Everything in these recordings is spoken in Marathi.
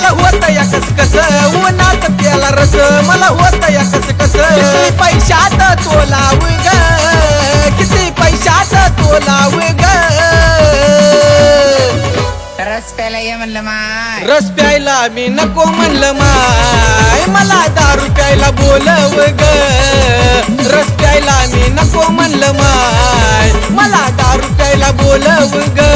मला होत या कस कस उन्हात प्याला रस. मला होत या कस कस किती पैशात तो लाव ग. किती पैशात तो लाव ग. रस प्यायला ये म्हणलं मा रस प्यायला मी नको म्हणलं माय. मला दारू प्यायला बोलव ग. रस प्यायला मी नको म्हणलं माय. मला दारू प्यायला बोलव ग.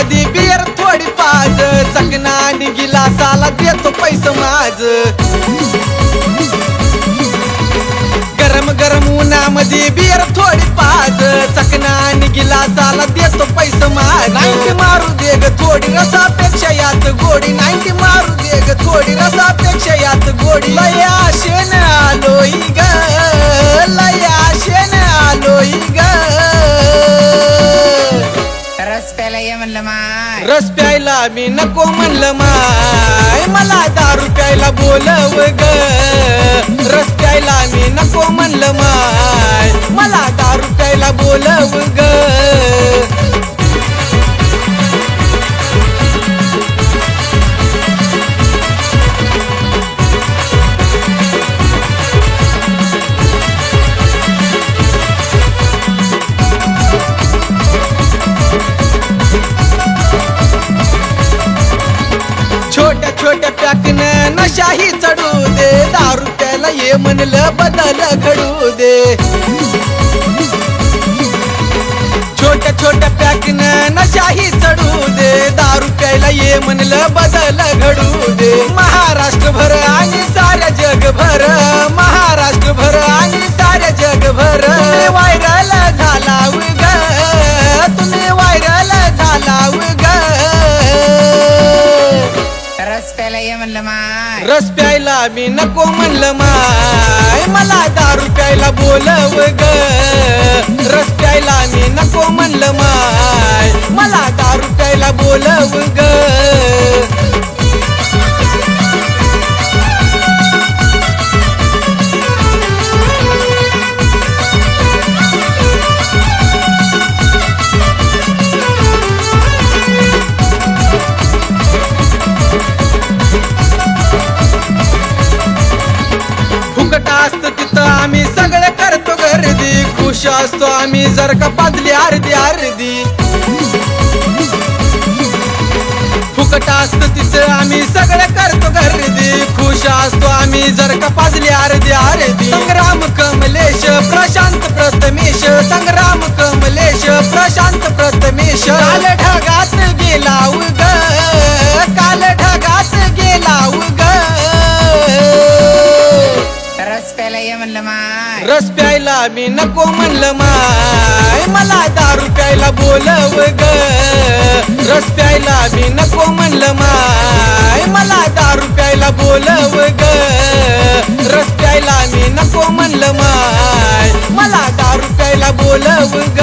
उन्हामध्ये बियर थोडी पाज. चकना आणि गिलासाला देतो पैसे माझ. गरम गरम उन्हामध्ये बियर थोडी पाज. चकना आणि गिलासाला देतो पैसे माझ. नाईन्टी मारू दे ग थोडी रसापेक्षा यात गोडी. नाईन्टी मारू दे ग थोडी रसापेक्षा यात गोडी. लय म्हणलं माय. रस प्यायला मी नको म्हणलं माय. मला दारू प्यायला बोलव ग. रस प्यायला मी नको म्हणलं माय. बदल घडू दे. छोट्या छोट्या पॅकन नशाही चढू दे. दारू प्यायला ये म्हणलं बदल घडू दे. महाराष्ट्रभर म्हणलं माय? रस प्यायला मी नको म्हणलं माय. मला दारू प्यायला बोलव ग. रस प्यायला मी नको म्हणलं माय. तिथं आम्ही सगळं करतो गर्दी. खुश असतो आम्ही जर का पाजली अर्धी अर्धी. फुकट असत तिथं आम्ही सगळं करतो गर्दी. खुश असतो आम्ही जर का पाजली अर्धी अर्धी. संग्राम कमलेश प्रशांत प्रथमेश. संग्राम कमलेश प्रशांत प्रथमेश. ढगात गेला रस प्यायला मी नको म्हणलं माय. मला दारू प्यायला बोलव ग. रस प्यायला मी नको म्हणलं माय. मला दारू प्यायला बोलव ग. रस प्यायला मी नको म्हणलं माय. मला दारू प्यायला बोलव ग.